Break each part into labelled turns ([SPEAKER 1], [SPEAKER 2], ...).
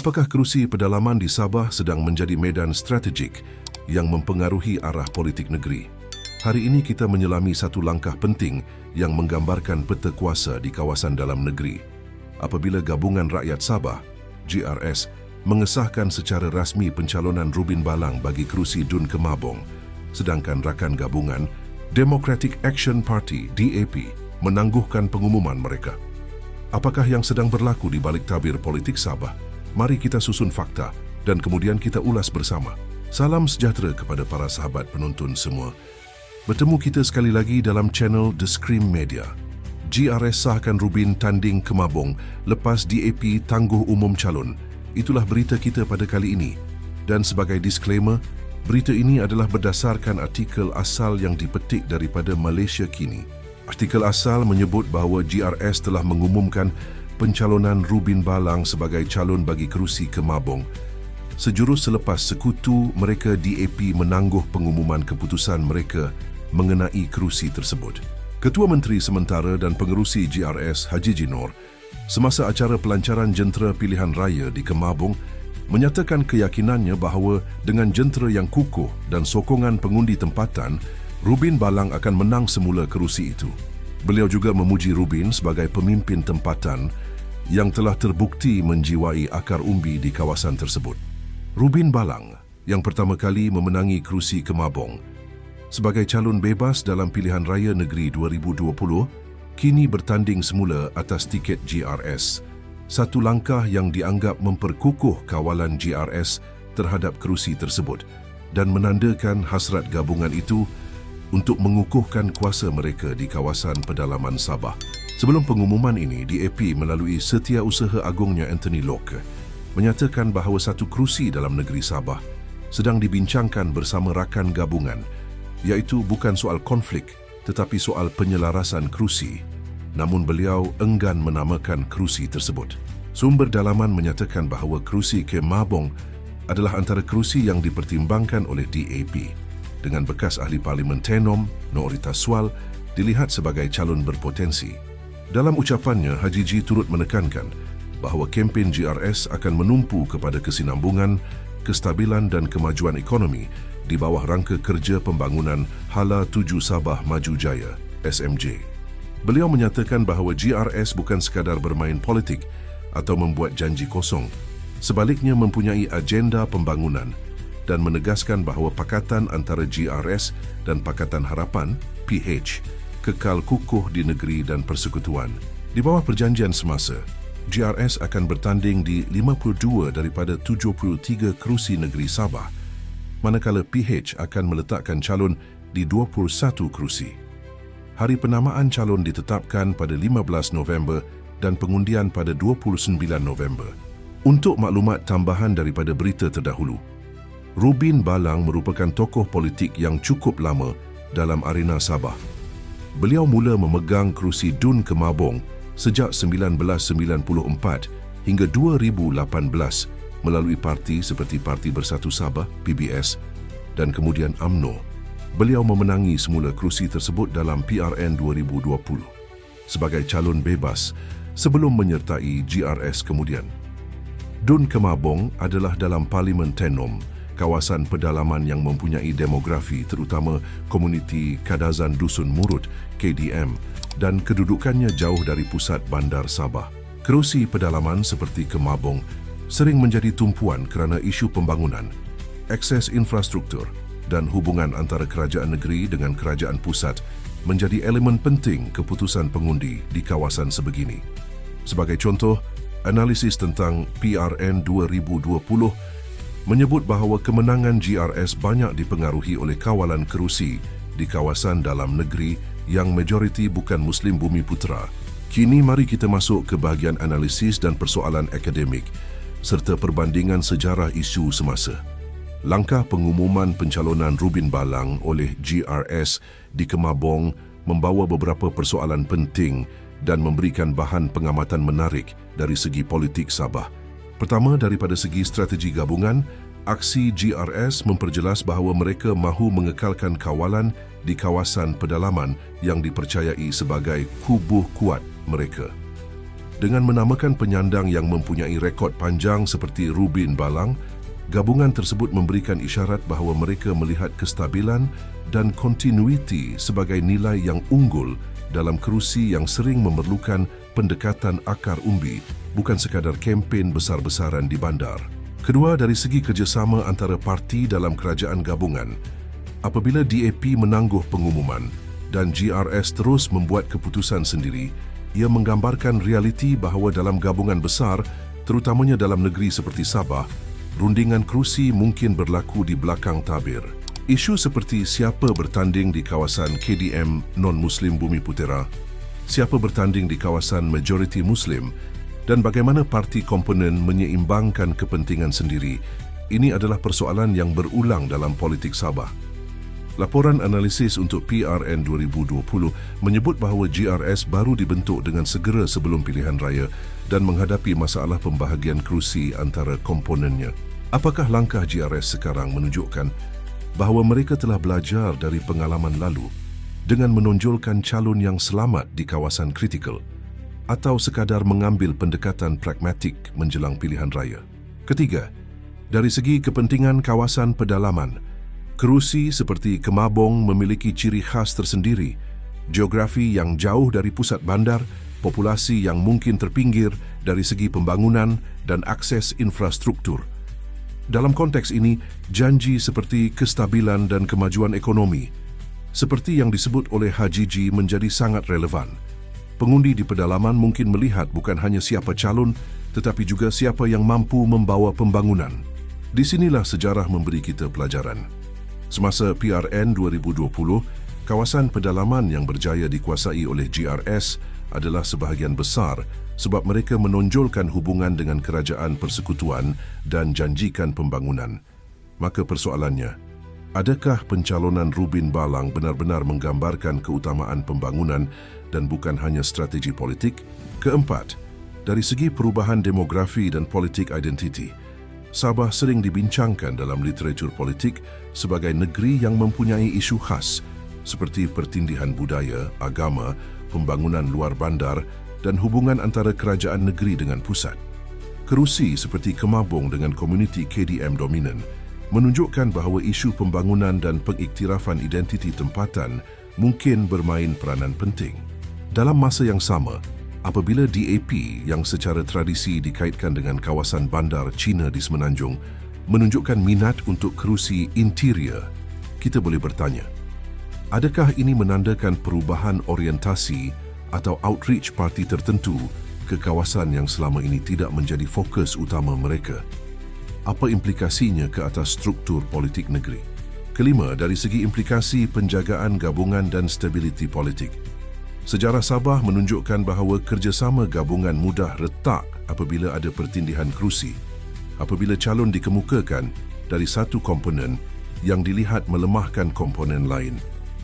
[SPEAKER 1] Apakah kerusi pedalaman di Sabah sedang menjadi medan strategik yang mempengaruhi arah politik negeri? Hari ini kita menyelami satu langkah penting yang menggambarkan peta kuasa di kawasan dalam negeri. Apabila Gabungan Rakyat Sabah, GRS, mengesahkan secara rasmi pencalonan Rubin Balang bagi kerusi Dun Kemabong, sedangkan rakan gabungan Democratic Action Party, DAP, menangguhkan pengumuman mereka. Apakah yang sedang berlaku di balik tabir politik Sabah? Mari kita susun fakta dan kemudian kita ulas bersama. Salam sejahtera kepada para sahabat penonton semua. Bertemu kita sekali lagi dalam channel The Scream Media. GRS sahkan Rubin tanding Kemabong lepas DAP tangguh umum calon. Itulah berita kita pada kali ini. Dan sebagai disclaimer, berita ini adalah berdasarkan artikel asal yang dipetik daripada Malaysia Kini. Artikel asal menyebut bahawa GRS telah mengumumkan pencalonan Rubin Balang sebagai calon bagi kerusi Kemabong. Sejurus selepas sekutu, mereka DAP menangguh pengumuman keputusan mereka mengenai kerusi tersebut. Ketua Menteri Sementara dan Pengerusi GRS Haji Jinor semasa acara pelancaran jentera pilihan raya di Kemabong menyatakan keyakinannya bahawa dengan jentera yang kukuh dan sokongan pengundi tempatan, Rubin Balang akan menang semula kerusi itu. Beliau juga memuji Rubin sebagai pemimpin tempatan yang telah terbukti menjiwai akar umbi di kawasan tersebut. Rubin Balang yang pertama kali memenangi kerusi Kemabong sebagai calon bebas dalam pilihan raya negeri 2020 kini bertanding semula atas tiket GRS. Satu langkah yang dianggap memperkukuh kawalan GRS terhadap kerusi tersebut dan menandakan hasrat gabungan itu untuk mengukuhkan kuasa mereka di kawasan pedalaman Sabah. Sebelum pengumuman ini, DAP melalui setiausaha agungnya Anthony Locke menyatakan bahawa satu kerusi dalam negeri Sabah sedang dibincangkan bersama rakan gabungan iaitu bukan soal konflik tetapi soal penyelarasan kerusi namun beliau enggan menamakan kerusi tersebut. Sumber dalaman menyatakan bahawa kerusi ke Mabong adalah antara kerusi yang dipertimbangkan oleh DAP dengan bekas ahli parlimen Tenom, Norita Swal, dilihat sebagai calon berpotensi. Dalam ucapannya, Haji Ji turut menekankan bahawa kempen GRS akan menumpu kepada kesinambungan, kestabilan dan kemajuan ekonomi di bawah rangka kerja pembangunan Hala Tuju Sabah Maju Jaya, SMJ. Beliau menyatakan bahawa GRS bukan sekadar bermain politik atau membuat janji kosong, sebaliknya mempunyai agenda pembangunan dan menegaskan bahawa pakatan antara GRS dan Pakatan Harapan, PH, kekal kukuh di negeri dan persekutuan. Di bawah perjanjian semasa, GRS akan bertanding di 52 daripada 73 kerusi negeri Sabah, manakala PH akan meletakkan calon di 21 kerusi. Hari penamaan calon ditetapkan pada 15 November dan pengundian pada 29 November. Untuk maklumat tambahan daripada berita terdahulu, Rubin Balang merupakan tokoh politik yang cukup lama dalam arena Sabah. Beliau mula memegang kerusi Dun Kemabong sejak 1994 hingga 2018 melalui parti seperti Parti Bersatu Sabah, PBS dan kemudian AMNO. Beliau memenangi semula kerusi tersebut dalam PRN 2020 sebagai calon bebas sebelum menyertai GRS kemudian. Dun Kemabong adalah dalam Parlimen Tenom kawasan pedalaman yang mempunyai demografi terutama komuniti Kadazan Dusun Murut KDM dan kedudukannya jauh dari pusat bandar Sabah. Kerusi pedalaman seperti Kemabong sering menjadi tumpuan kerana isu pembangunan, akses infrastruktur dan hubungan antara kerajaan negeri dengan kerajaan pusat menjadi elemen penting keputusan pengundi di kawasan sebegini. Sebagai contoh, analisis tentang PRN 2020 menyebut bahawa kemenangan GRS banyak dipengaruhi oleh kawalan kerusi di kawasan dalam negeri yang majoriti bukan Muslim Bumi Putra. Kini mari kita masuk ke bahagian analisis dan persoalan akademik serta perbandingan sejarah isu semasa. Langkah pengumuman pencalonan Rubin Balang oleh GRS di Kemabong membawa beberapa persoalan penting dan memberikan bahan pengamatan menarik dari segi politik Sabah. Pertama, daripada segi strategi gabungan, aksi GRS memperjelas bahawa mereka mahu mengekalkan kawalan di kawasan pedalaman yang dipercayai sebagai kubuh kuat mereka. Dengan menamakan penyandang yang mempunyai rekod panjang seperti Rubin Balang, gabungan tersebut memberikan isyarat bahawa mereka melihat kestabilan dan kontinuiti sebagai nilai yang unggul dalam kerusi yang sering memerlukan pendekatan akar umbi, bukan sekadar kempen besar-besaran di bandar. Kedua, dari segi kerjasama antara parti dalam kerajaan gabungan, apabila DAP menangguh pengumuman dan GRS terus membuat keputusan sendiri, ia menggambarkan realiti bahawa dalam gabungan besar, terutamanya dalam negeri seperti Sabah, rundingan kerusi mungkin berlaku di belakang tabir. Isu seperti siapa bertanding di kawasan KDM non-Muslim Bumi Putera, siapa bertanding di kawasan majoriti Muslim dan bagaimana parti komponen menyeimbangkan kepentingan sendiri, ini adalah persoalan yang berulang dalam politik Sabah. Laporan analisis untuk PRN 2020 menyebut bahawa GRS baru dibentuk dengan segera sebelum pilihan raya dan menghadapi masalah pembahagian kerusi antara komponennya. Apakah langkah GRS sekarang menunjukkan bahawa mereka telah belajar dari pengalaman lalu dengan menonjolkan calon yang selamat di kawasan kritikal atau sekadar mengambil pendekatan pragmatik menjelang pilihan raya? Ketiga, dari segi kepentingan kawasan pedalaman, Kerusi seperti Kemabong memiliki ciri khas tersendiri, geografi yang jauh dari pusat bandar, populasi yang mungkin terpinggir dari segi pembangunan dan akses infrastruktur. Dalam konteks ini, janji seperti kestabilan dan kemajuan ekonomi, seperti yang disebut oleh Haji Ji menjadi sangat relevan. Pengundi di pedalaman mungkin melihat bukan hanya siapa calon, tetapi juga siapa yang mampu membawa pembangunan. Di sinilah sejarah memberi kita pelajaran. Semasa PRN 2020, kawasan pedalaman yang berjaya dikuasai oleh GRS adalah sebahagian besar sebab mereka menonjolkan hubungan dengan kerajaan persekutuan dan janjikan pembangunan. Maka persoalannya, adakah pencalonan Rubin Balang benar-benar menggambarkan keutamaan pembangunan dan bukan hanya strategi politik? Keempat, dari segi perubahan demografi dan politik identiti, Sabah sering dibincangkan dalam literatur politik sebagai negeri yang mempunyai isu khas seperti pertindihan budaya, agama, pembangunan luar bandar dan hubungan antara kerajaan negeri dengan pusat. Kerusi seperti Kemabong dengan komuniti KDM dominan menunjukkan bahawa isu pembangunan dan pengiktirafan identiti tempatan mungkin bermain peranan penting. Dalam masa yang sama, apabila DAP yang secara tradisi dikaitkan dengan kawasan bandar China di Semenanjung menunjukkan minat untuk kerusi interior, kita boleh bertanya, adakah ini menandakan perubahan orientasi atau outreach parti tertentu ke kawasan yang selama ini tidak menjadi fokus utama mereka? Apa implikasinya ke atas struktur politik negeri? Kelima, dari segi implikasi penjagaan gabungan dan stabiliti politik. Sejarah Sabah menunjukkan bahawa kerjasama gabungan mudah retak apabila ada pertindihan kerusi, apabila calon dikemukakan dari satu komponen yang dilihat melemahkan komponen lain,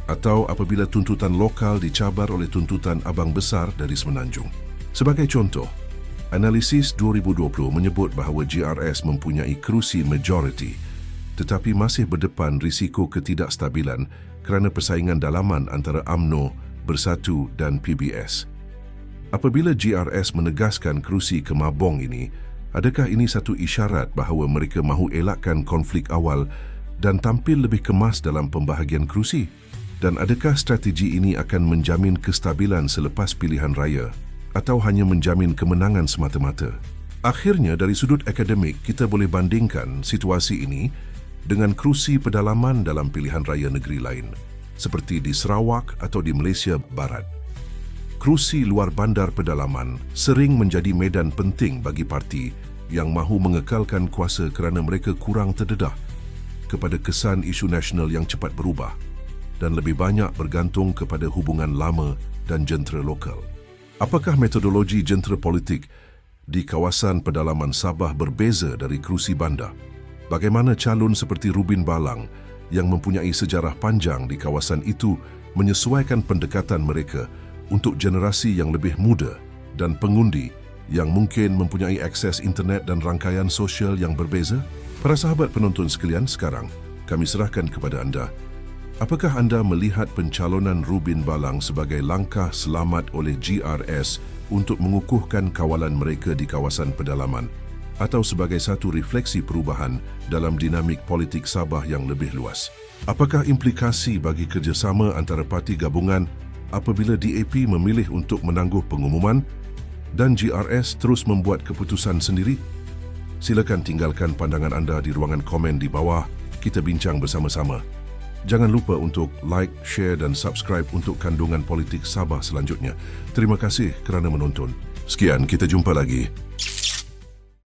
[SPEAKER 1] atau apabila tuntutan lokal dicabar oleh tuntutan abang besar dari Semenanjung. Sebagai contoh, analisis 2020 menyebut bahawa GRS mempunyai kerusi majority tetapi masih berdepan risiko ketidakstabilan kerana persaingan dalaman antara AMNO Bersatu dan PBS. Apabila GRS menegaskan kerusi kemabong ini, adakah ini satu isyarat bahawa mereka mahu elakkan konflik awal dan tampil lebih kemas dalam pembahagian kerusi? Dan adakah strategi ini akan menjamin kestabilan selepas pilihan raya atau hanya menjamin kemenangan semata-mata? Akhirnya, dari sudut akademik, kita boleh bandingkan situasi ini dengan kerusi pedalaman dalam pilihan raya negeri lain seperti di Sarawak atau di Malaysia Barat. Kerusi luar bandar pedalaman sering menjadi medan penting bagi parti yang mahu mengekalkan kuasa kerana mereka kurang terdedah kepada kesan isu nasional yang cepat berubah dan lebih banyak bergantung kepada hubungan lama dan jentera lokal. Apakah metodologi jentera politik di kawasan pedalaman Sabah berbeza dari kerusi bandar? Bagaimana calon seperti Rubin Balang yang mempunyai sejarah panjang di kawasan itu menyesuaikan pendekatan mereka untuk generasi yang lebih muda dan pengundi yang mungkin mempunyai akses internet dan rangkaian sosial yang berbeza? Para sahabat penonton sekalian, sekarang kami serahkan kepada anda. Apakah anda melihat pencalonan Rubin Balang sebagai langkah selamat oleh GRS untuk mengukuhkan kawalan mereka di kawasan pedalaman atau sebagai satu refleksi perubahan dalam dinamik politik Sabah yang lebih luas. Apakah implikasi bagi kerjasama antara parti gabungan apabila DAP memilih untuk menangguh pengumuman dan GRS terus membuat keputusan sendiri? Silakan tinggalkan pandangan anda di ruangan komen di bawah. Kita bincang bersama-sama. Jangan lupa untuk like, share dan subscribe untuk kandungan politik Sabah selanjutnya. Terima kasih kerana menonton. Sekian, kita jumpa lagi.